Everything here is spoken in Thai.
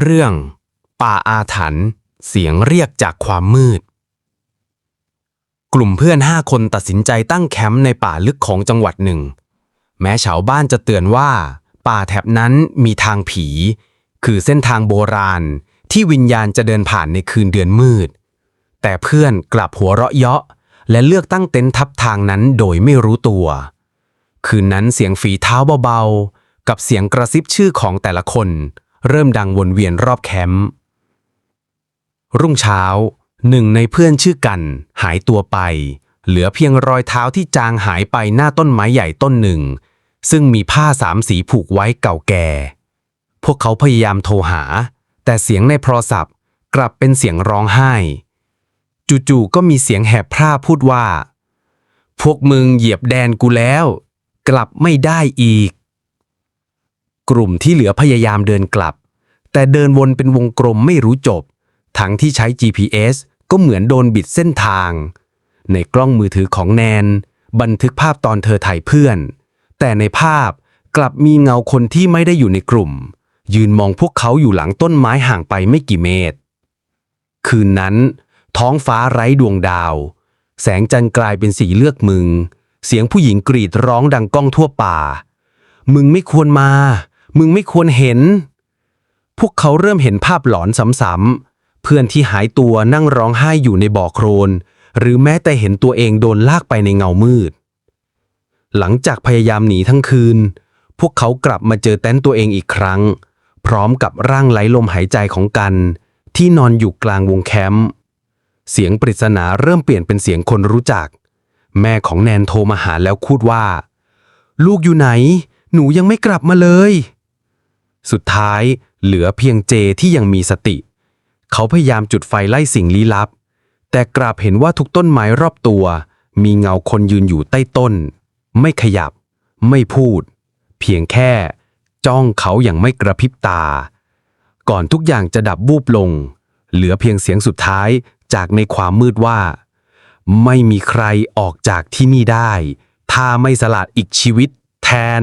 เรื่อง ป่าอาถรรพ์เสียงเรียกจากความมืด กลุ่มเพื่อนห้าคนตัดสินใจตั้งแคมป์ในป่าลึกของจังหวัดหนึ่ง แม้ชาวบ้านจะเตือนว่า ป่าแถบนั้นมีทางผี คือเส้นทางโบราณที่วิญญาณจะเดินผ่านในคืนเดือนมืด แต่เพื่อนกลับหัวเราะเยาะ และเลือกตั้งเต็นท์ทับทางนั้นโดยไม่รู้ตัว คืนนั้นเสียงฝีเท้าเบาๆ กับเสียงกระซิบชื่อของแต่ละคน เริ่มดังวนเวียนรอบแคมป์รุ่งเช้าหนึ่งในเพื่อนชื่อกัน หายตัวไป เหลือเพียงรอยเท้าที่จางหายไปหน้าต้นไม้ใหญ่ต้นหนึ่ง ซึ่งมีผ้าสามสีผูกไว้เก่าแก่ พวกเขาพยายามโทรหา แต่เสียงในโทรศัพท์กลับเป็นเสียงร้องไห้ จู่ๆก็มีเสียงแหบพร่าพูดว่า พวกมึงเหยียบแดนกูแล้ว กลับไม่ได้อีก กลุ่มที่เหลือพยายามเดินกลับ แต่เดินวนเป็นวงกลมไม่รู้จบ ทั้งที่ใช้ GPS ก็เหมือนโดนบิดเส้นทาง ในกล้องมือถือของแนน บันทึกภาพตอนเธอถ่ายเพื่อน แต่ในภาพกลับมีเงาคนที่ไม่ได้อยู่ในกลุ่ม ยืนมองพวกเขาอยู่หลังต้นไม้ห่างไปไม่กี่เมตร คืนนั้น ท้องฟ้าไร้ดวงดาว แสงจันทร์กลายเป็นสีเลือกมึง เสียงผู้หญิงกรีดร้องดังก้องทั่วป่า มึงไม่ควรมา มึงไม่ควรเห็น พวกเขาเริ่มเห็นภาพหลอนซ้ำๆเพื่อนที่หายตัวนั่งร้องไห้อยู่ในบ่อโครน หรือแม้แต่เห็นตัวเองโดนลากไปในเงามืด หลังจากพยายามหนีทั้งคืน พวกเขากลับมาเจอเต็นท์ตัวเองอีกครั้ง พร้อมกับร่างไร้ลมหายใจของกัน ที่นอนอยู่กลางวงแคมป์เสียงปริศนาเริ่มเปลี่ยนเป็นเสียงคนรู้จัก แม่ของแนนโทรมาหาแล้วพูดว่า ลูกอยู่ไหน หนูยังไม่กลับมาเลย สุดท้ายเหลือเพียงเจที่ยังมีสติ เขาพยายามจุดไฟไล่สิ่งลี้ลับ แต่กลับเห็นว่าทุกต้นไม้รอบตัว มีเงาคนยืนอยู่ใต้ต้น ไม่ขยับ ไม่พูด เพียงแค่ จ้องเขาอย่างไม่กระพริบตา ก่อนทุกอย่างจะดับวูบลง เหลือเพียงเสียงสุดท้ายจากในความมืดว่า ไม่มีใครออกจากที่นี่ได้ ถ้าไม่สละอีกชีวิตแทน